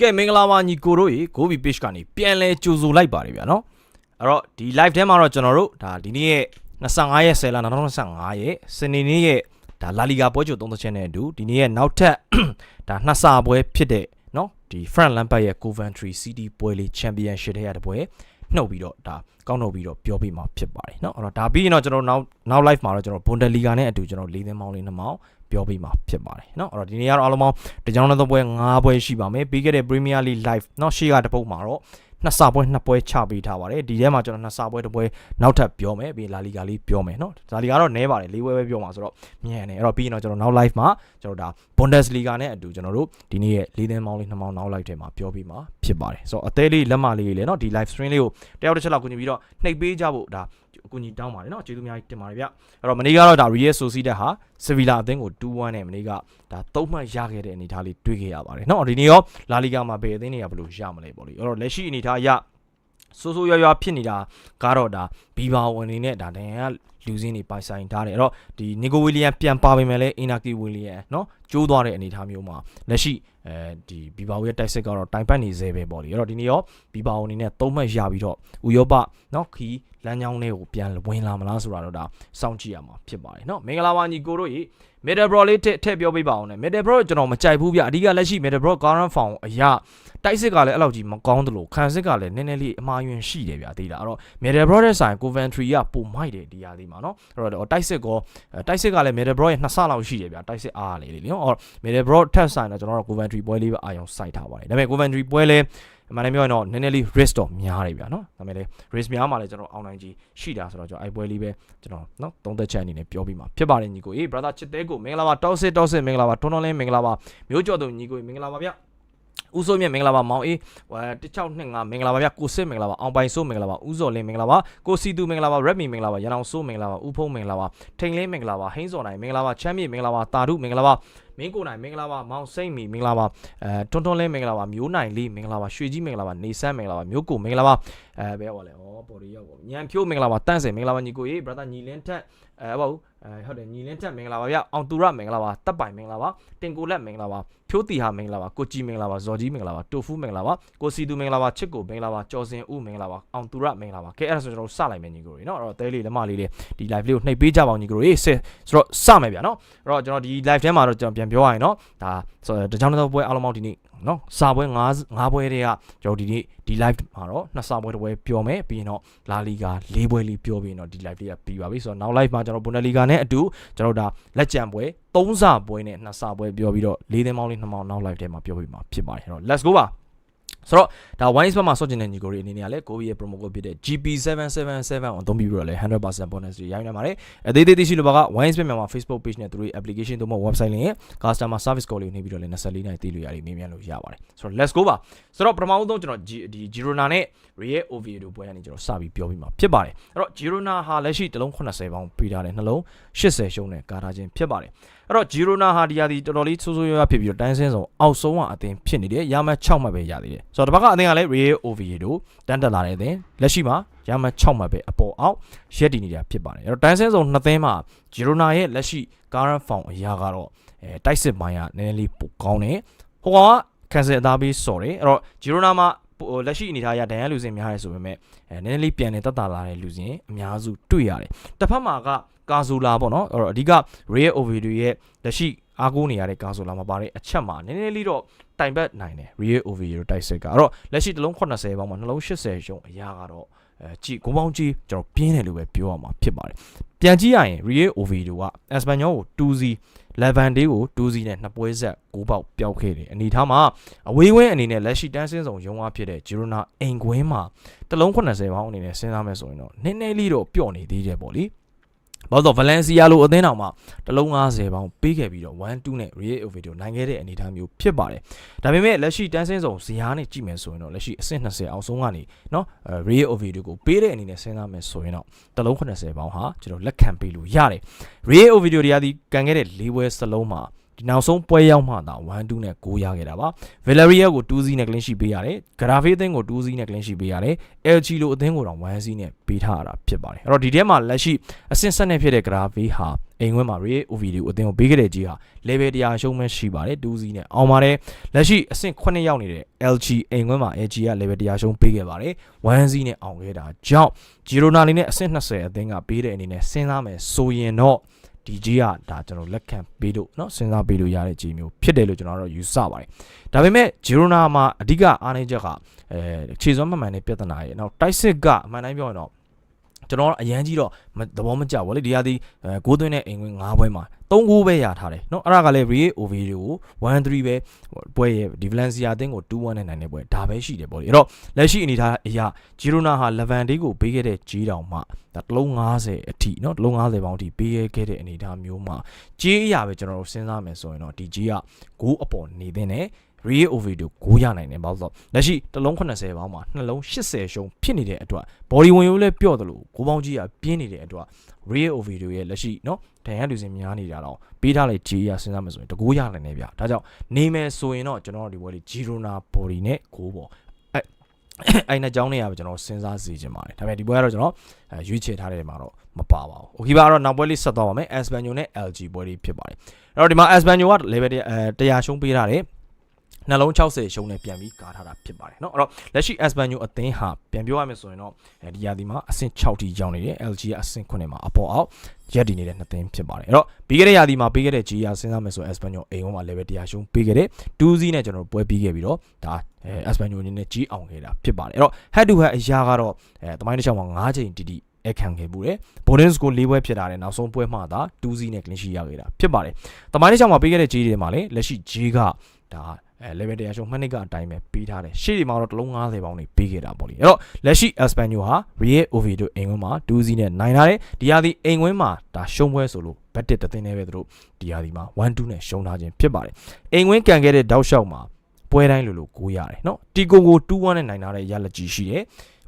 ကဲမင်္ဂလာပါညီကိုတို့ရေ Gobi Page ကနေပြန်လဲကြိုဆိုလိုက်ပါတယ်ဗျာနော်အဲ့တော့ဒီ live ထဲမှာတော့ကျွန်တော်တို့ဒါဒီနေ့ရဲ့25ရက်10လ2025ရက်စနေနေ့ရဲ့ဒါလာလီဂါပွဲကြို30ချက်နဲ့အတူဒီနေ့ရဲ့နောက်ထပ် ဒါနှစ်ဆပွဲဖြစ်တဲ့နော်ဒီ Frank Lampard ရဲ့ Coventry City ပွဲလေး Championship ထဲရတဲ့ပွဲနှုတ်ပြီးတော့ဒါကောင်းနှုတ်ပြီးတော့ပြောပြမှာဖြစ်ပါတယ်เนาะအဲ့တော့ဒါပြီးရင်တော့ကျွန်တော်နောက်နောက် live မှာတော့ကျွန်တော် Bundesliga နဲ့အတူကျွန်တော်လေးသင်းမောင်းလေးနှစ်မောင်း ပြောပြမှာဖြစ်ပါတယ်เนาะအဲ့တော့ဒီနေ့ကတော့အားလုံးပေါင်းတကြောင်တဲ့ပွဲ၅ပွဲရှိပါမယ်ပြီးခဲ့တဲ့ Premier League live เนาะရှေ့ကတပုတ်မှာတော့နှစ်ဆပွဲနှစ်ပွဲချပေးထားပါတယ်ဒီထဲမှာကျွန်တော်နှစ်ဆပွဲတစ်ပွဲနောက်ထပ်ပြောမယ်ပြီးလာလီဂါလေးပြောမယ်เนาะလာလီဂါတော့နဲပါတယ်၄ပွဲပဲပြောမှာဆိုတော့မြန်တယ်အဲ့တော့ပြီးရင်တော့ကျွန်တော်နောက် live မှာကျွန်တော်ဒါ Bundesliga နဲ့အတူကျွန်တော်တို့ဒီနေ့ရဲ့လေးသင်းမောင်းလေးနှစ်မောင်းနောက် live ထဲမှာပြောပြီးမှာဖြစ်ပါတယ်ဆိုတော့အသေးလေးလက်မလေးလေးလေเนาะဒီ live stream လေးကိုတယောက်တစ်ချက်လောက်ကူညီပြီးတော့နှိပ်ပေးကြဖို့ဒါအ ကူညီတောင်းပါတယ်เนาะကျေးဇူးအများကြီးတင်ပါတယ်ဗျအဲ့တော့မနေ့ကတော့ဒါ Real Sociedad ဟာ Sevilla အသင်းကို2-1နဲ့မနေ့ကဒါသုံးမှတ်ရခဲ့တဲ့အနေအထားလေးတွေ့ခဲ့ရပါတယ်เนาะဒီနေ့ရောလာလီဂါမှာဘယ်အသင်းတွေကဘယ်လိုရမလဲပေါ့လေအဲ့တော့လက်ရှိအနေအထားအရဆိုးဆိုးရွားရွားဖြစ်နေတာကတော့ဒါဘီဘာဝင်နေနဲ့ဒါတန်ရလူစင်းတွေပိုင်ဆိုင်ထားတယ်အဲ့တော့ဒီနီကိုဝီလီယံပြန်ပါပေမဲ့လည်းအင်နာကီဝီလီယံเนาะ ကျိုးသွားတဲ့အနေအထားမျိုးမှာလက်ရှိအဲဒီဘီဘာဝရဲ့တိုက်စစ်ကတော့တိုင်ပတ်နေသေးပဲပေါ့လေအဲ့တော့ဒီနေ့ရောဘီဘာဝင်နေနဲ့သုံးမှတ်ရပြီးတော့ဥရောပเนาะခီးလမ်းကြောင်းလေးကိုပြန်ဝင်လာမလားဆိုတာတော့ဒါစောင့်ကြည့်ရမှာဖြစ်ပါတယ်เนาะမင်္ဂလာပါညီကိုတို့ရေ Middlebrough လေးထည့်ထည့်ပြောပေးပါအောင်နဲ့ Middlebrough ကျွန်တော်မကြိုက်ဘူးဗျအဓိကလက်ရှိ Middlebrough Current Form အရာတိုက်စစ်ကလည်းအဲ့လောက်ကြီးမကောင်းသလိုခံစစ်ကလည်းနည်းနည်းလေးအမှားယွင်းရှိတယ်ဗျာသိလားအဲ့တော့ Middlebrough ရဲ့ဆိုင် Coventry ကပုံမိုက်တယ်ဒီဟာလေးမှာနော်အဲ့တော့တိုက်စစ်ကောတိုက်စစ်ကလည်း Middlebrough ရဲ့နှစ်ဆလောက်ရှိတယ်ဗျာတိုက်စစ်အားလေးလေနော် အော် Middlebrough ထက်ဆိုင်တော့ကျွန်တော်တို့ Coventry ပွဲလေးပဲအာရုံစိုက်ထားပါတယ်ဒါပေမဲ့ Coventry ပွဲလေးအမှန်တမ်းပြောရင်တော့နည်းနည်းလေး risk တော့များတယ်ဗျာနော်ဒါပေမဲ့လေ risk များမှလည်းကျွန်တော်အောင်နိုင်ကြီးရှိတာဆိုတော့ကျွန်တော်အဲ့ပွဲလေးပဲကျွန်တော်နော်သုံးသက်ချက်အနေနဲ့ပြောပြီးမှာဖြစ်ပါတယ်ညီကိုအေး brother ချစ်တဲ့ကိုမင်္ဂလာပါတောက်စစ်တောက်စစ်မင်္ဂလာပါထွန်းထွန်းလင်းမင်္ဂလာပါမျိုးကျော်သူညီကိုမင်္ဂလာပါဗျာဦးစိုးမြင့်မင်္ဂလာပါမောင်အေးဟို1625မင်္ဂလာပါဗျကိုစစ်မင်္ဂလာပါအောင်ပိုင်စိုးမင်္ဂလာပါဦးစော်လင်းမင်္ဂလာပါကိုစီသူမင်္ဂလာပါရက်မီမင်္ဂလာပါရန်အောင်စိုးမင်္ဂလာပါဦးဖုံးမင်္ဂလာပါထိန်လင်းမင်္ဂလာပါဟိန်းစော်နိုင်မင်္ဂလာပါချမ်းမြေမင်္ဂလာပါတာဓုမင်္ဂလာပါ မင်းကိုနိုင်မင်္ဂလာပါမောင်စိမ့်မီမင်္ဂလာပါအဲထွန်းထွန်းလင်းမင်္ဂလာပါမျိုးနိုင်လေးမင်္ဂလာပါရွှေကြီးမင်္ဂလာပါနေဆန်းမင်္ဂလာပါမျိုးကိုမင်္ဂလာပါအဲဘယ်ဟောလဲဩပေါ်ရီရောက်ပါညံဖြိုးမင်္ဂလာပါတန့်စင်မင်္ဂလာပါညီကိုရေ brother ညီလင်းထက်အဲဟုတ် အဲဟုတ်တယ်ညီလင်းထက်မင်္ဂလာပါဗျအောင်သူရမင်္ဂလာပါတပ်ပိုင်မင်္ဂလာပါတင်ကိုလက်မင်္ဂလာပါဖြိုးတီဟာမင်္ဂလာပါကိုကြည်မင်္ဂလာပါဇော်ကြီးမင်္ဂလာပါတိုဖူးမင်္ဂလာပါကိုစီသူမင်္ဂလာပါချစ်ကိုမင်္ဂလာပါကျော်စင်ဦးမင်္ဂလာပါအောင်သူရမင်္ဂလာပါကဲအဲ့ဒါဆိုကျွန်တော်တို့စလိုက်မယ်ညီကိုရေနော်အဲ့တော့တဲလေးလက်မလေးလေးဒီ live လေးကိုနှိပ်ပေးကြပါအောင်ညီကိုရေဆိုတော့စမယ်ဗျာနော်အဲ့တော့ကျွန်တော်ဒီ live ထဲမှာတော့ကျွန်တော်ပြန်ပြောရရင်နော်ဒါဆိုတော့တကြောင်တော့ပွဲအားလုံးပေါင်းဒီနေ့ နော်စာပွဲ9 9ပွဲတည်းကကျွန်တော်ဒီနေ့ဒီ live မှာတော့နှစ်စာပွဲတစ်ပွဲပြောမယ်ပြီးရင်တော့လာလီဂါ၄ပွဲလေးပြောပြီးရင်တော့ဒီ live လေးကပြီးပါပြီဆိုတော့နောက် live မှာကျွန်တော်ဘွန်ဒလီဂါနဲ့အတူကျွန်တော်ဒါလက်ကြံပွဲ၃စာပွဲနဲ့နှစ်စာပွဲပြောပြီးတော့၄သင်းပေါင်းလေးနှစ်မောင်းနောက် live ထဲမှာပြောပြီးမှာဖြစ်ပါတယ်အဲ့တော့ let's go ပါ ဆိုတော့ဒါ wines ဘက်မှာဆော့ကျင်တဲ့ညီကိုတွေအနေနဲ့ကလည်းကိုဗီရဲ့ promo code ဖြစ်တဲ့ GP777 ကိုအသုံးပြုပြီးတော့လည်း100% bonus တွေရနိုင်ပါတယ်အသေးသေးသိရှိလိုပါက wines ဘက်မှာ Facebook page နဲ့သူတို့ရဲ့ application တို့မှ website link ရဲ့ customer service call လေးနေပြီးတော့လည်း24နိုင်သိလို့ရတယ်မြင်မြန်လို့ရပါတယ်ဆိုတော့ let's go ပါဆိုတော့ပထမဆုံးကျွန်တော်ဒီ Girona နဲ့ Real Oviedo ပွဲကနေကျွန်တော်စပြီးပြောပြီးမှာဖြစ်ပါတယ်အဲ့တော့ Girona ဟာလက်ရှိတလုံး80ပေါင်းပေးထားတယ်နှလုံး80ရှုံးနဲ့ကာထားခြင်းဖြစ်ပါတယ် အဲ့တော့ Girona ဟာဒီဟာဒီတော်တော်လေးဆိုးဆိုးရွားရွားဖြစ်ပြီးတော့တိုင်းစင်းဆုံးအောက်ဆုံးကအသင်းဖြစ်နေတယ်ရမှတ်6မှတ်ပဲရသေးတယ်ဆိုတော့ဒီဘက်ကအသင်းကလည်း Real Oviedo တန်းတက်လာတဲ့အသင်းလက်ရှိမှာရမှတ်6မှတ်ပဲအပေါ်အောက်ရက်တည်နေတာဖြစ်ပါတယ်အဲ့တော့တိုင်းစင်းဆုံးနှစ်သင်းမှာ Girona ရဲ့လက်ရှိ current form အရာကတော့အဲတိုက်စစ်ပိုင်းကနည်းနည်းလေးပိုကောင်းတယ်ဟိုကကန်ဆယ်အသားပေးစော်တယ်အဲ့တော့ Girona မှာလက်ရှိအနေထားအရဒဏ်ရာလူစင်များရဲဆိုပေမဲ့အဲနည်းနည်းလေးပြန်နေတက်တာလာတဲ့လူစင်အများစုတွေ့ရတယ်တစ်ဖက်မှာက ကာဇူလာပေါ့နော်အဲ့တော့အဓိက Real Oviedo ရဲ့လက်ရှိအားကိုးနေရတဲ့ကာဇူလာမှာပါတဲ့အချက်မှာနည်းနည်းလေးတော့တိုင်ပတ်နိုင်တယ် Real Oviedo တိုက်စစ်ကအဲ့တော့လက်ရှိတစ်လုံး80ပေါင်းမှာနှလုံး80ရုံအရာကတော့အဲကြည်ကိုပေါင်းကြီးကျွန်တော်ပြင်းတယ်လို့ပဲပြောရမှာဖြစ်ပါတယ်ပြန်ကြည့်ရရင် Real Oviedo က Espanyol ကို2-0 Levante ကို2-0နဲ့နှစ်ပွဲဆက်6ပေါက်ပျောက်ခဲ့တယ်အနေထားမှာအဝေးဝင်းအနေနဲ့လက်ရှိတန်းစင်းဆောင်ရုံးအားဖြစ်တဲ့ Girona အိမ်ကွင်းမှာတလုံး80ပေါင်းအနေနဲ့စဉ်းစားမယ်ဆိုရင်တော့နည်းနည်းလေးတော့ပျော့နေသေးတယ်ပေါ့လေ ဘာလို့ Valencia လိုအသင်းတော်မှာတလုံး90ပေါင်းပေးခဲ့ပြီးတော့1-2နဲ့ Real Oviedo နိုင်ခဲ့တဲ့အနေအထားမျိုးဖြစ်ပါတယ်။ဒါပေမဲ့လက်ရှိတန်းစင်းဆောင်ဇယားနဲ့ကြည့်မယ်ဆိုရင်တော့လက်ရှိအဆင့်20အောင်ဆုံးကနေเนาะ Real Oviedo ကိုပေးတဲ့အနေနဲ့စဉ်းစားမယ်ဆိုရင်တော့တလုံး80ပေါင်းဟာကျွန်တော်လက်ခံပေးလို့ရတယ်။ Real Oviedo တရားဒီကန်ခဲ့တဲ့၄ပွဲစလုံးမှာ ဒီနောက်ဆုံးပွဲရောက်မှသာ1-2နဲ့6ရခဲ့တာပါ Villarreal ကို2-0နဲ့ clean sheet ပေးရတယ် Getafe အသင်းကို2-0နဲ့ clean sheet ပေးရတယ် LG လိုအသင်းကိုတော့1-0နဲ့ပေးထားရတာဖြစ်ပါတယ်အဲ့တော့ဒီထဲမှာလက်ရှိအဆင့်ဆက်နေဖြစ်တဲ့ Getafe ဟာအိမ်ဝင်းမှာ Real Ovidio အသင်းကိုပေးခဲ့တဲ့ကြီးဟာ level 100ရှုံးမဲ့ရှိပါတယ်2-0နဲ့အောင်ပါတယ်လက်ရှိအဆင့်9ရောက်နေတဲ့ LG အိမ်ဝင်းမှာ LG က level 100ရှုံးပေးခဲ့ပါတယ်1-0နဲ့အောင်ခဲ့တာကြောင့် Girona အနေနဲ့အဆင့်20အသင်းကပေးတဲ့အနေနဲ့စဉ်းစားမယ်ဆိုရင်တော့ ဒီကြီးကဒါကျွန်တော်လက်ခံပေးလို့เนาะစဉ်းစားပေးလို့ရတဲ့ကြီးမျိုးဖြစ်တယ်လို့ကျွန်တော်တို့ယူဆပါတယ်ဒါပေမဲ့ Girona မှာအဓိကအားနည်းချက်ကအဲခြေစွမ်းမှန်မှန်နဲ့ပြဿနာရဲ့နောက်တိုက်စစ်ကအမှန်တိုင်းပြောရင်တော့ ကျွန်တော်အရန်ကြီးတော့သဘောမကျဘူးလေဒီဟာဒီကိုးသွင်းတဲ့အိမ်ဝင်၅ပွဲမှာ၃ဂိုးပဲရထားတယ်နော်အဲ့ဒါကလည်း Rie OV တွေကို1-3ပဲပွဲရဲ့ Di Valencia အသင်းကို2-1နဲ့နိုင်တဲ့ပွဲဒါပဲရှိတယ်ပေါ့လေအဲ့တော့လက်ရှိအနေထားအရာ Girona ဟာ Levante ကိုပေးခဲ့တဲ့ကြေးတောင်မှဒါတလုံး90အထိနော်တလုံး90ပေါင်းအထိပေးခဲ့တဲ့အနေထားမျိုးမှာကြေးအရာပဲကျွန်တော်တို့စဉ်းစားမယ်ဆိုရင်တော့ဒီကြေးကဂိုးအပေါ်နေတဲ့ real Oviedo ဂိုးရနိုင်တယ်ဘာလို့ဆိုတော့လက်ရှိတလုံး80ပေါင်းမှာနှလုံး80ရှုံးဖြစ်နေတဲ့အတွက် body ဝင်ရိုးလည်းပျော့တယ်လို့ဂိုးပေါင်းကြီးကပြင်းနေတဲ့အတွက် real Oviedo ရဲ့လက်ရှိနော်ဒဏ်ရာလူစင်များနေတာတော့ပေးထားလိုက်ဂျီရစဉ်းစားမှဆိုရင်တကူရနိုင်တယ်ဗျဒါကြောင့်နေမယ်ဆိုရင်တော့ကျွန်တော်တို့ဒီပွဲလေး Girona body နဲ့ဂိုးပေါ်အဲ့နှစ်ကြောင်းနဲ့ရပါကျွန်တော်စဉ်းစားစီခြင်းပါတယ်ဒါပေမဲ့ဒီပွဲကတော့ကျွန်တော်ရွေးချယ်ထားတဲ့မှာတော့မပါပါဘူး။ Okay ပါတော့နောက်ပွဲလေးဆက်သွားပါမယ်။ Espanyol နဲ့ LG ပွဲလေးဖြစ်ပါတယ်။အဲ့တော့ဒီမှာ Espanyol က level 100ရှုံးပေးထားတယ်။ နှလုံး60ရှုံးနဲ့ပြန်ပြီးကာထားတာဖြစ်ပါတယ်เนาะအဲ့တော့လက်ရှိ Espanyol အသင်းဟာပြန်ပြောရမယ်ဆိုရင်တော့ဒီရာသီမှာအဆင့်6တီရောက်နေတယ် LG ကအဆင့်9မှာအပေါ်အောက်ရက်တည်နေတဲ့နှစ်သင်းဖြစ်ပါတယ်အဲ့တော့ပြီးခဲ့တဲ့ရာသီမှာပေးခဲ့တဲ့ G ရာစဉ်းစားမယ်ဆို Espanyol အိမ်ဝန်းမှာ level 100ရှုံးပေးခဲ့တဲ့2-0နဲ့ကျွန်တော်ပွဲပြီးခဲ့ပြီးတော့ဒါအဲ Espanyol အနေနဲ့ကြီးအောင်ခဲ့တာဖြစ်ပါတယ်အဲ့တော့ head to head အရာကတော့အဲတမိုင်းတစ်ချောင်းမှာ9ချိန်တီတီအခန့်ခဲ့မှုတယ်။ bonus ကို၄ပွဲဖြစ်တာနဲ့နောက်ဆုံးပွဲမှာသာ2-0နဲ့ clean sheet ရခဲ့တာဖြစ်ပါတယ်။တမိုင်းတစ်ချောင်းမှာပေးခဲ့တဲ့ G တွေမှာလည်းလက်ရှိ G ကဒါ အဲ level တရားရှုံးနှစ်နှစ်ကအတိုင်းပဲပေးထားတယ်ရှေ့ဒီမှာတော့တလုံး90ပေါင်းနေပေးခဲ့တာပေါ့လေအဲ့တော့လက်ရှိ Espanyol ဟာ Real Oviedo အိမ်ကွင်းမှာ2-0နဲ့နိုင်ထားတယ်ဒီဟာဒီအိမ်ကွင်းမှာဒါရှုံးပွဲဆိုလို့ဘက်တစ်တစ်သင်းနဲ့ပဲသူတို့ဒီဟာဒီမှာ1-2နဲ့ရှုံးထားခြင်းဖြစ်ပါတယ်အိမ်ကွင်းကန်ခဲ့တဲ့တောက်လျှောက်မှာပွဲတိုင်းလိုလိုကိုးရတယ်နော်တီကိုကို2-1နဲ့နိုင်ထားတဲ့ရလက်ကြီးရှိတယ်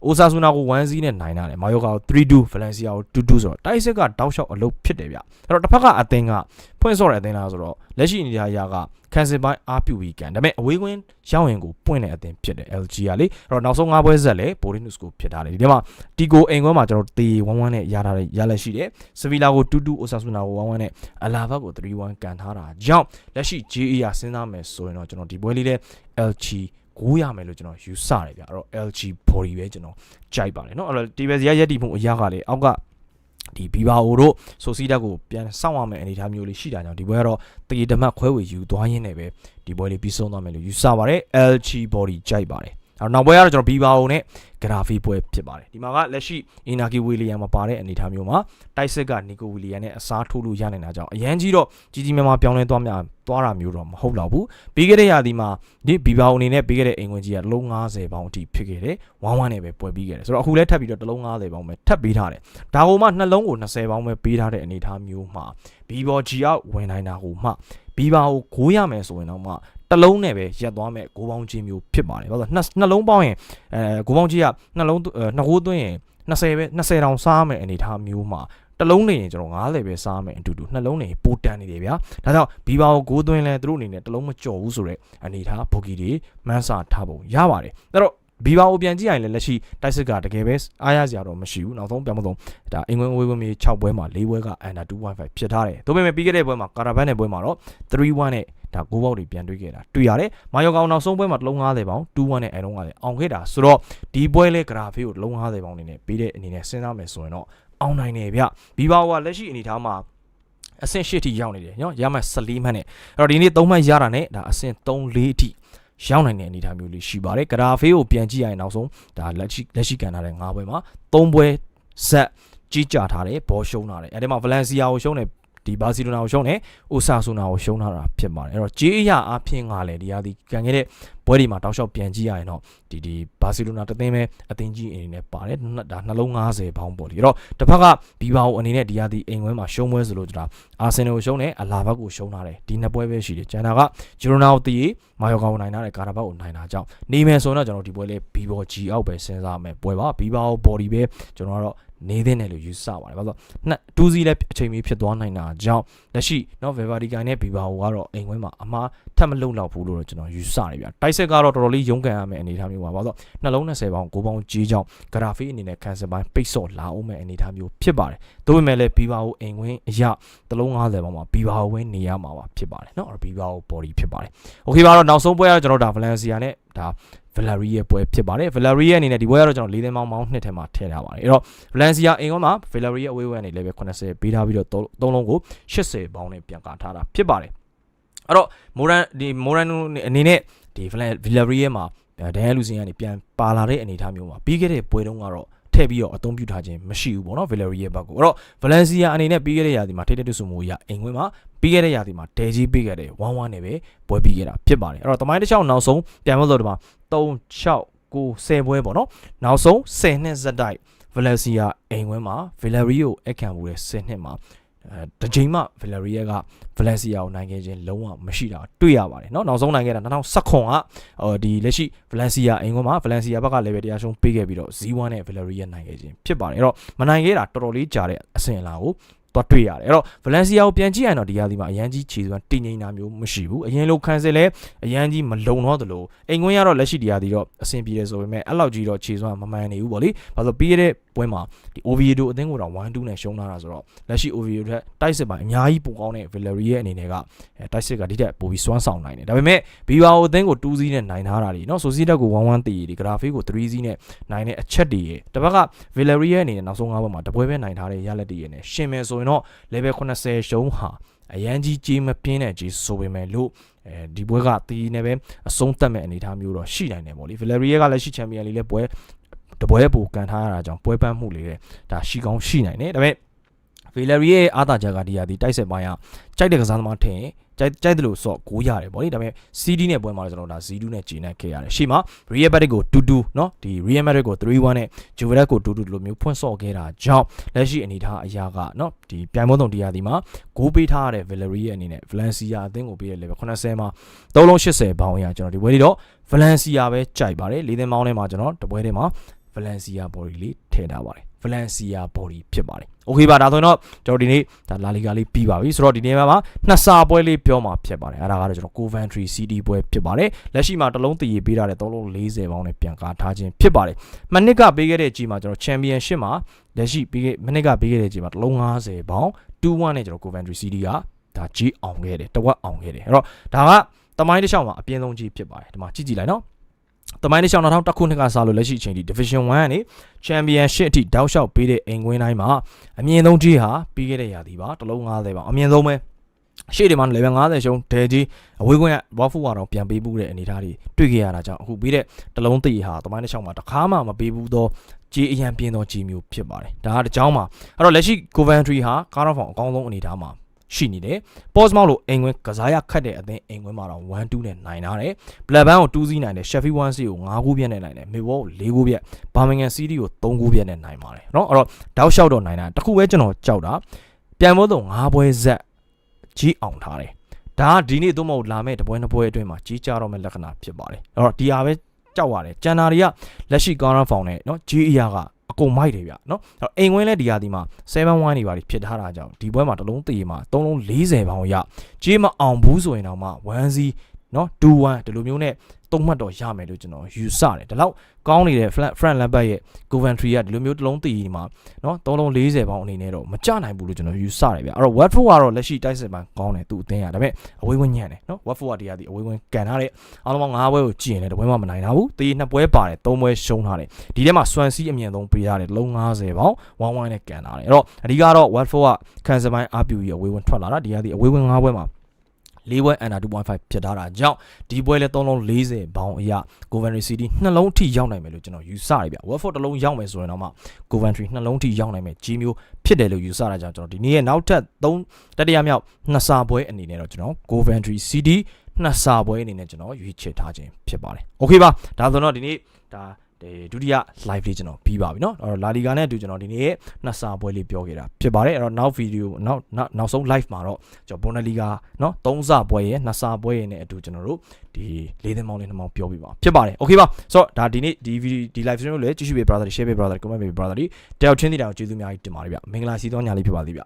အိုဆာဆူနာကို1-0နဲ့နိုင်တာတယ်မာယောကာကို3-2ဗလန်စီယာကို2-2ဆိုတော့တိုက်စစ်ကတောက်လျှောက်အလုပ်ဖြစ်တယ်ဗျအဲ့တော့တစ်ဖက်ကအသင်းကဖွင့်စော့တဲ့အသင်းလားဆိုတော့လက်ရှိအနေအထားကကန်ဆယ်ပိုင်းအားပြုပြီးကန်ဒါပေမဲ့အဝေးကွင်းရောက်ရင်ကိုပွင့်တဲ့အသင်းဖြစ်တယ် LG ကလေအဲ့တော့နောက်ဆုံး၅ပွဲဆက်လဲဘိုလင်းနုစ်ကိုဖြစ်ထားတယ်ဒီထဲမှာတီကိုအိမ်ကွင်းမှာကျွန်တော်တေ1-1နဲ့ရထားတဲ့ရလက်ရှိတယ်စဗီလာကို2-2အိုဆာဆူနာကို1-1နဲ့အလာဘတ်ကို3-1ကန်ထားတာကြောင့်လက်ရှိ GA ရစဉ်းစားမယ်ဆိုရင်တော့ကျွန်တော်ဒီပွဲလေးလဲ LG ကိုရမယ်လို့ကျွန်တော်ယူဆတယ်ဗျအဲ့တော့ LG body ပဲကျွန်တော်ကြိုက်ပါတယ်เนาะအဲ့တော့ဒီဘယ်စီရရက်တီမှုအရာကလေအောက်ကဒီဘီဘာအိုတို့ဆိုစီတက်ကိုပြန်စောင့်ရမယ်အနေအထားမျိုးလေးရှိတာကြောင့်ဒီဘွဲကတော့တကီတမတ်ခွဲဝေယူသွားရင်းနဲ့ပဲဒီဘွဲလေးပြီးဆုံးသွားမယ်လို့ယူဆပါတယ် LG body ကြိုက်ပါတယ် အဲ့တော့နောက်ပွဲကတော့ကျွန်တော်ဘီဘာအိုနဲ့ဂရာဖီပွဲဖြစ်ပါတယ်ဒီမှာကလက်ရှိအင်နာကီဝီလီယံမပါတဲ့အနေအထားမျိုးမှာတိုက်စစ်ကနီကိုဝီလီယံနဲ့အစားထိုးလို့ရနိုင်တာကြောင့်အရန်ကြီးတော့ကြီးကြီးမားမားပြောင်းလဲသွားများသွားတာမျိုးတော့မဟုတ်တော့ဘူးပြီးခဲ့တဲ့ရာသီမှာဒီဘီဘာအနေနဲ့ပြီးခဲ့တဲ့အိမ်ဝင်ကြီးကတလုံး90ပေါင်းအထိဖြစ်ခဲ့တယ်ဝမ်းဝမ်းနဲ့ပဲပွဲပြီးခဲ့တယ်ဆိုတော့အခုလည်းထပ်ပြီးတော့တလုံး90ပေါင်းပဲထပ်ပေးထားတယ်ဒါကိုမှနှလုံးကို20ပေါင်းပဲပေးထားတဲ့အနေအထားမျိုးမှာဘီဘောဂျီအောက်ဝင်နိုင်တာကိုမှဘီဘာကိုဂိုးရမယ်ဆိုရင်တော့မှ တလုံးနဲ့ပဲရက်သွားမဲ့ဂိုးပေါင်းချင်းမျိုးဖြစ်ပါတယ်ဘာလို့လဲနှလုံးပေါင်းရင်အဲဂိုးပေါင်းကြီးကနှလုံးနှစ်ဂိုးသွင်းရင်20ပဲ20တောင်စားမယ်အနေထားမျိုးမှာတလုံးနေရင်ကျွန်တော်90ပဲစားမယ်အတူတူနှလုံးနေပိုတန်နေတယ်ဗျာဒါကြောင့်ဘီဘာကိုဂိုးသွင်းလဲသူတို့အနေနဲ့တလုံးမကြော်ဘူးဆိုတော့အနေထားဘူဂီတွေမန်းစာထားပုံရပါတယ်အဲ့တော့ဘီဘာကိုပြန်ကြည့်ရင်လည်းလက်ရှိတိုက်စစ်ကတကယ်ပဲအားရစရာတော့မရှိဘူးနောက်ဆုံးပြောင်းမဆုံးဒါအင်္ဂလန်ဝေးဝေးမြေ6ပွဲမှာ4ပွဲက under 2.5ဖြစ်ထားတယ်ဒါပေမဲ့ပြီးခဲ့တဲ့ပွဲမှာကာရာဘန်နဲ့ပွဲမှာတော့3-1နဲ့ ဒါဂိုးပေါက်တွေပြန်တွေ့ခဲ့တာတွေ့ရတယ်မာယောကောင်နောက်ဆုံးပွဲမှာတလုံး90ပေါင်2-1နဲ့အဲတုန်းကလည်းအောင်ခဲ့တာဆိုတော့ဒီပွဲလဲဂရာဖေးကိုတလုံး90ပေါင်အနေနဲ့ပေးတဲ့အနေနဲ့စဉ်းစားမယ်ဆိုရင်တော့အောင်နိုင်တယ်ဗျဘီဘာဝါလက်ရှိအနေထားမှာအဆင့်၈ထိရောက်နေတယ်နော်ရမှ14မှတ်နဲ့အဲ့တော့ဒီနေ့3မှတ်ရတာနဲ့ဒါအဆင့်3 4အထိရောက်နိုင်တဲ့အနေအထားမျိုးလေးရှိပါတယ်ဂရာဖေးကိုပြန်ကြည့်ရရင်နောက်ဆုံးဒါလက်ရှိလက်ရှိကန်ထားတဲ့၅ပွဲမှာ3ပွဲဆက်ကြီးကြထားတယ်ဘောရှုံးထားတယ်အဲဒီမှာဗလန်စီယာကိုရှုံးတယ် ဒီဘာစီလိုနာကိုရှုံးတယ်အိုဆာဆိုနာကိုရှုံးထားတာဖြစ်ပါတယ်အဲ့တော့ဂျေးအရာအဖြစ်ငါလည်းဒီဟာဒီကန်ခဲ့တဲ့ပွဲတွေမှာတောက်လျှောက်ပြန်ကြည့်ရရင်တော့ဒီဒီဘာစီလိုနာတသင်းပဲအသင်းကြီးအနေနဲ့ပါတယ်ဒါနှလုံး90ပေါင်းပေါ့လေအဲ့တော့တစ်ဖက်ကဘီဘာကိုအနေနဲ့ဒီရသည်အိမ်ဝဲမှာရှုံးပွဲဆိုလို့ကျွန်တော်အာဆင်နယ်ကိုရှုံးတယ်အလာဘက်ကိုရှုံးထားတယ်ဒီနှစ်ပွဲပဲရှိတယ်ဂျန်နာကဂျီရိုနာကိုတီးမာယောကာကိုနိုင်တာတဲ့ကာတာဘက်ကိုနိုင်တာကြောင့်နေမယ်ဆိုတော့ကျွန်တော်ဒီပွဲလေးဘီဘော G အောက်ပဲစဉ်းစားမယ်ပွဲပါဘီဘာကို body ပဲကျွန်တော်ကတော့နေတဲ့နယ်လို့ယူဆပါတယ်။ဘာလို့လဲဆိုတော့2-0လည်းအချိန်မီဖြစ်သွားနိုင်တာကြောင့်လက်ရှိနော် Verdigan နဲ့ Bibao ကတော့အိမ်ဝဲမှာအမှားထပ်မလုံလောက်ဘူးလို့တော့ကျွန်တော်ယူဆတယ်ဗျ။တိုက် ဆက်ကတော့တော်တော်လေးရုန်းကန်ရမယ့်အနေအထားမျိုးပါဘာလို့နှလုံး20ပေါင်9ပေါင်ကြီးကြောင်းဂရာဖီအနေနဲ့ကန်ဆယ်ပိုင်းပိတ်ဆော့လာအောင်မယ့်အနေအထားမျိုးဖြစ်ပါတယ်ဒါပေမဲ့လည်း Biba ကိုအိမ်ခွင်းအရာတလုံး90ပေါင်မှာ Biba ကိုဝင်နေရမှာပါဖြစ်ပါတယ်เนาะ Biba ကို body ဖြစ်ပါတယ်โอเคပါတော့နောက်ဆုံးပွဲကတော့ကျွန်တော်ဒါ Valencia နဲ့ဒါ Valerie ရဲ့ပွဲဖြစ်ပါတယ် Valerie ရဲ့အနေနဲ့ဒီပွဲကတော့ကျွန်တော်၄သင်းမောင်းမောင်းနှစ်ထဲမှာထည့်ထားပါတယ်အဲ့တော့ Valencia အင်ကွန်မှာ Valerie ရဲ့အဝေးဝဲအနေနဲ့ level 80ပေးထားပြီးတော့သုံးလုံးကို80ပေါင်းနဲ့ပြန်ကာထားတာဖြစ်ပါတယ် အဲ့တော့ Moran ဒီ Moran အနေနဲ့ဒီ Valerie ရဲ့မှာဒန်ယယ်လူစင်ကနေပြန်ပါလာတဲ့အနေအထားမျိုးမှာပြီးခဲ့တဲ့ပွဲတုန်းကတော့ထည့်ပြီးတော့အသုံးပြုထားခြင်းမရှိဘူးပေါ့နော် Valerie ရဲ့ဘက်ကိုအဲ့တော့ Valencia အနေနဲ့ပြီးခဲ့တဲ့ရာသီမှာထိတဲ့တူဆူမိုးရအိမ်ခွင်းမှာပြီးခဲ့တဲ့ရာသီမှာဒဲကြီးပေးခဲ့တယ်1-1နဲ့ပဲပွဲပြီးခဲ့တာဖြစ်ပါတယ်အဲ့တော့တမိုင်းတစ်ချောင်းနောက်ဆုံးပြန်လို့ဆိုတော့ဒီမှာ3 6 9 10ပွဲပေါ့နော်နောက်ဆုံး10နှစ်ဇက်တိုက် Valencia အိမ်ခွင်းမှာ Villarreal အခန့်မှုတဲ့10နှစ်မှာအဲ တချိန်မှ Villarreal က Valencia ကိုနိုင်ခဲ့ခြင်းလုံးဝမရှိတာတွေ့ရပါတယ်เนาะနောက်ဆုံးနိုင်ခဲ့တာ2019ကအော်ဒီလက်ရှိ Valencia အိမ်ခွင်းမှာ Valencia ဘက်က level တရားရှုံးပေးခဲ့ပြီးတော့ Z1 နဲ့ Villarreal နိုင်ခဲ့ခြင်းဖြစ်ပါတယ်အဲ့တော့မနိုင်ခဲ့တာတော်တော်လေးကြာတဲ့အဆင့်အလာကို သွားတွေ့ရတယ်အဲ့တော့ Valencia ကိုပြန်ကြည့်ရရင်တော့ဒီရာသီမှာအရန်ကြီးခြေစွမ်းတည်ငြိမ်တာမျိုးမရှိဘူးအရင်လိုခံစစ်လဲအရန်ကြီးမလုံတော့သလိုအိမ်ခွင်းရတော့လက်ရှိဒီရာသီတော့အဆင်ပြေတယ်ဆိုပေမဲ့အဲ့လောက်ကြီးတော့ခြေစွမ်းမမှန်နေဘူးပေါ့လေဘာလို့ပြီးရတဲ့ပွဲမှာဒီ Oviedo အသင်းကိုတော့1-2နဲ့ရှုံးလာတာဆိုတော့လက်ရှိ Oviedo ထက်တိုက်စစ်ပိုင်းအများကြီးပိုကောင်းတဲ့ Valeria ရဲ့အနေနဲ့ကတိုက်စစ်ကဒီထက်ပိုပြီးစွမ်းဆောင်နိုင်တယ်ဒါပေမဲ့ Bilbao အသင်းကို2-0နဲ့နိုင်ထားတာတွေနော်ဆိုစီတက်ကို1-1တည်ဒီ Graphic ကို3-0နဲ့နိုင်တဲ့အချက်တွေတစ်ဘက်က Valeria အနေနဲ့နောက်ဆုံး၅ပွဲမှာတပွဲပဲနိုင်ထားတဲ့ရလက်တွေနဲ့ရှင်မယ်ဆိုရင်တော့ level 80ရှုံးဟာအရန်ကြီးကြီးမပြင်းတဲ့ကြီးဆိုပေမဲ့လို့အဲဒီပွဲကတီးနေပဲအဆုံးသတ်မဲ့အနေအထားမျိုးတော့ရှိနိုင်တယ်ပေါ့လေ Villarreal ကလည်းရှိချန်ပီယံလိလည်းပွဲတပွဲပိုကန်ထားရတာကြောင့်ပွဲပန်းမှုလေးတဲ့ဒါရှိကောင်းရှိနိုင်တယ်ဒါပေမဲ့ Villarreal ရဲ့အားသာချက်ကဒီဟာဒီတိုက်စစ်ပိုင်းကကြိုက်တဲ့ကစားသမားထင် ကြိုက်ကြိုက်တယ်လို့ဆိုကိုရတယ်ဗောလေဒါပေမဲ့ CD နဲ့ပွဲမှာတော့ကျွန်တော်ဒါ0နဲ့ဂျင်းနဲ့ခဲ့ရတယ်ရှေ့မှာ Real Madrid ကို2-2เนาะဒီ Real Madrid ကို3-1နဲ့ Juventus ကို2-2လို့မျိုးဖွင့်ဆော့ခဲ့တာကြောင့်လက်ရှိအနေထားအရာကเนาะဒီပြိုင်ပွဲတုံတရားဒီမှာဂိုးပေးထားရတဲ့ Villarreal အနေနဲ့ Valencia အသင်းကိုပေးတဲ့ level 80မှာ3လုံး80ဘောင်းအရာကျွန်တော်ဒီပွဲလေးတော့ Valencia ပဲကြိုက်ပါတယ်လေးသင်းမောင်းထဲမှာကျွန်တော်တပွဲထဲမှာ Valencia body လေးထည့်ထားပါတယ် Valencia body ဖြစ်ပါတယ်။ Okay ပါဒါဆိုရင်တော့ကျွန်တော်ဒီနေ့ဒါလာလီဂါလေးပြီးပါပြီ။ဆိုတော့ဒီနေ့မှာနှစ်စာပွဲလေးပြောမှာဖြစ်ပါတယ်။အဲဒါကတော့ကျွန်တော် Coventry CD ပွဲဖြစ်ပါတယ်။လက်ရှိမှာတလုံးတည်ပေးထားတဲ့3လုံး40ပေါင်းနဲ့ပြန်ကားထားခြင်းဖြစ်ပါတယ်။မနစ်ကပေးခဲ့တဲ့ကြီးမှာကျွန်တော် Championship မှာလက်ရှိပေးခဲ့မနစ်ကပေးခဲ့တဲ့ကြီးမှာတလုံး50ပေါင်း2-1နဲ့ကျွန်တော် Coventry CD ကဒါကြီးအောင်ခဲ့တယ်တဝက်အောင်ခဲ့တယ်။အဲ့တော့ဒါကတမိုင်းတစ်လျှောက်မှာအပြင်းဆုံးကြီးဖြစ်ပါတယ်။ဒီမှာကြည့်ကြည့်လိုက်နော်။ တမိုင်းတစ်ချောင်း2000ခုနှစ်ကစားလို့လက်ရှိအချိန်ထိ Division 1ကနေ Championship အထိတောက်လျှောက်ပေးတဲ့အိမ်ကွင်းတိုင်းမှာအမြင့်ဆုံးကြီးဟာပြီးခဲ့တဲ့ရာသီပါတလုံး90ပါအမြင့်ဆုံးပဲရှေ့ဒီမှာ level 50ရှုံးဒဲကြီးအဝေးကွင်းက Wafu ကတော့ပြန်ပေးမှုတဲ့အနေအထားတွေတွေ့ခဲ့ရတာကြောင့်အခုပြီးတဲ့တလုံးတည်ဟာတမိုင်းတစ်ချောင်းမှာတစ်ခါမှမပေးဘူးတော့ကြီးအရန်ပြင်းသောကြီးမျိုးဖြစ်ပါတယ်ဒါကတကြောင်းမှာအဲ့တော့လက်ရှိ Coventry ဟာကားတော့ဖောင်အကောင်းဆုံးအနေအထားမှာ ရှိနေတယ်။ Pause Mount လို့အိမ်ဝင်ကစားရခတ်တဲ့အသင်းအိမ်ဝင်မှာတော့1-2နဲ့နိုင်ထားတယ်။ Black Band ကို2စီးနိုင်တယ်။ Sheffield 1C ကို9ခုပြည့်နဲ့နိုင်တယ်။ Millwall ကို4ခုပြည့်။ Birmingham City ကို3ခုပြည့်နဲ့နိုင်ပါတယ်เนาะအဲ့တော့တောက်လျှောက်တော့နိုင်တာတခုပဲကျွန်တော်ကြောက်တာပြန်မို့တော့9ပွဲဆက်ကြီးအောင်ထားတယ်။ဒါကဒီနေ့သို့မဟုတ်လာမဲ့တပွဲနှစ်ပွဲအတွင်းမှာကြီးကြတော့မဲ့လက္ခဏာဖြစ်ပါတယ်။အဲ့တော့ဒီဟာပဲကြောက်ရတယ်။ကျန်တာတွေကလက်ရှိကောင်းရန်ဖောင်နဲ့เนาะကြီးအရာက အကုန်မိုက်တယ်ဗျနော်အဲ့တော့အိမ်ဝင်းလဲဒီဟာဒီမှာ7-1နေပါလိဖြစ်ထားတာကြောင့်ဒီပွဲမှာတစ်လုံးတည်မှာ3လုံး40ပေါင်ရကြေးမအောင်ဘူးဆိုရင်တော့မှ1စီ နော်2-1ဒီလိုမျိုးနဲ့သုံးမှတ်တော့ရမယ်လို့ကျွန်တော်ယူဆတယ်ဒီလောက်ကောင်းနေတဲ့ front Lampard ရဲ့ Coventry ကဒီလိုမျိုးတစ်လုံးတည်မှာနော်3လုံး40ပေါင်းအနေနဲ့တော့မကျနိုင်ဘူးလို့ကျွန်တော်ယူဆတယ်ဗျအဲ့တော့ Watford ကတော့လက်ရှိတိုက်စစ်မှာကောင်းတယ်သူအသင်းရဒါပေမဲ့အဝေးဝင်းညံ့တယ်နော် Watford ကတရားဒီအဝေးဝင်းကန်ထားတဲ့အားလုံးပေါင်း5ပွဲကိုကျင်တယ်တပွဲမှမနိုင်တော့ဘူးတေး2ပွဲပါတယ်3ပွဲရှုံးထားတယ်ဒီထဲမှာစွမ်စီးအမြင့်ဆုံးပေးရတယ်လုံး90ပေါင်း1-1နဲ့ကန်ထားတယ်အဲ့တော့အဓိကတော့ Watford က Cancel ပိုင်း RPU ရဲ့အဝေးဝင်းထွက်လာတာဒီကဒီအဝေးဝင်း5ပွဲမှာ ၄ပွဲ under 2.5ဖြစ်ထားတာကြောင့်ဒီပွဲလဲ3လုံး40ဘောင်းအရာ Coventry City နှလုံးထိရောက်နိုင်မယ်လို့ကျွန်တော်ယူဆရဗျ Watford တစ်လုံးရောက်မယ်ဆိုရင်တော့မှ Coventry နှလုံးထိရောက်နိုင်မယ်ကြီးမျိုးဖြစ်တယ်လို့ယူဆတာကြောင့်ကျွန်တော်ဒီနေ့ရဲ့နောက်ထပ်3တတိယမြောက်နှစ်စာပွဲအနေနဲ့တော့ကျွန်တော် Coventry City နှစ်စာပွဲအနေနဲ့ကျွန်တော်ရွေးချယ်ထားခြင်းဖြစ်ပါတယ်။ Okay ပါဒါဆိုတော့ဒီနေ့ဒါ ဒီဒုတိယ live လေးကျွန်တော်ပြီးပါပြီเนาะအဲ့တော့လာလီဂါနဲ့အတူကျွန်တော်ဒီနေ့ရဲ့နှစ်စာပွဲလေးပြောခဲ့တာဖြစ်ပါတယ်အဲ့တော့နောက်ဗီဒီယိုနောက်နောက်နောက်ဆုံး live မှာတော့ကျွန်တော်ဘွန်နယ်လီဂါเนาะသုံးစာပွဲရဲ့နှစ်စာပွဲရဲ့နဲ့အတူကျွန်တော်တို့ဒီလေးသင်းမောင်းလေးနှစ်မောင်းပြောပြပါဖြစ်ပါတယ် okay ပါဆိုတော့ဒါဒီနေ့ဒီ video ဒီ live stream ကိုလည်းကြည့်ရှုပေး brother တွေ share ပေး brother တွေ comment ပေး brother တွေတယောက်ချင်းတယောက်ကျေးဇူးအများကြီးတင်ပါတယ်ဗျမင်္ဂလာရှိသောညလေးဖြစ်ပါသေးဗျ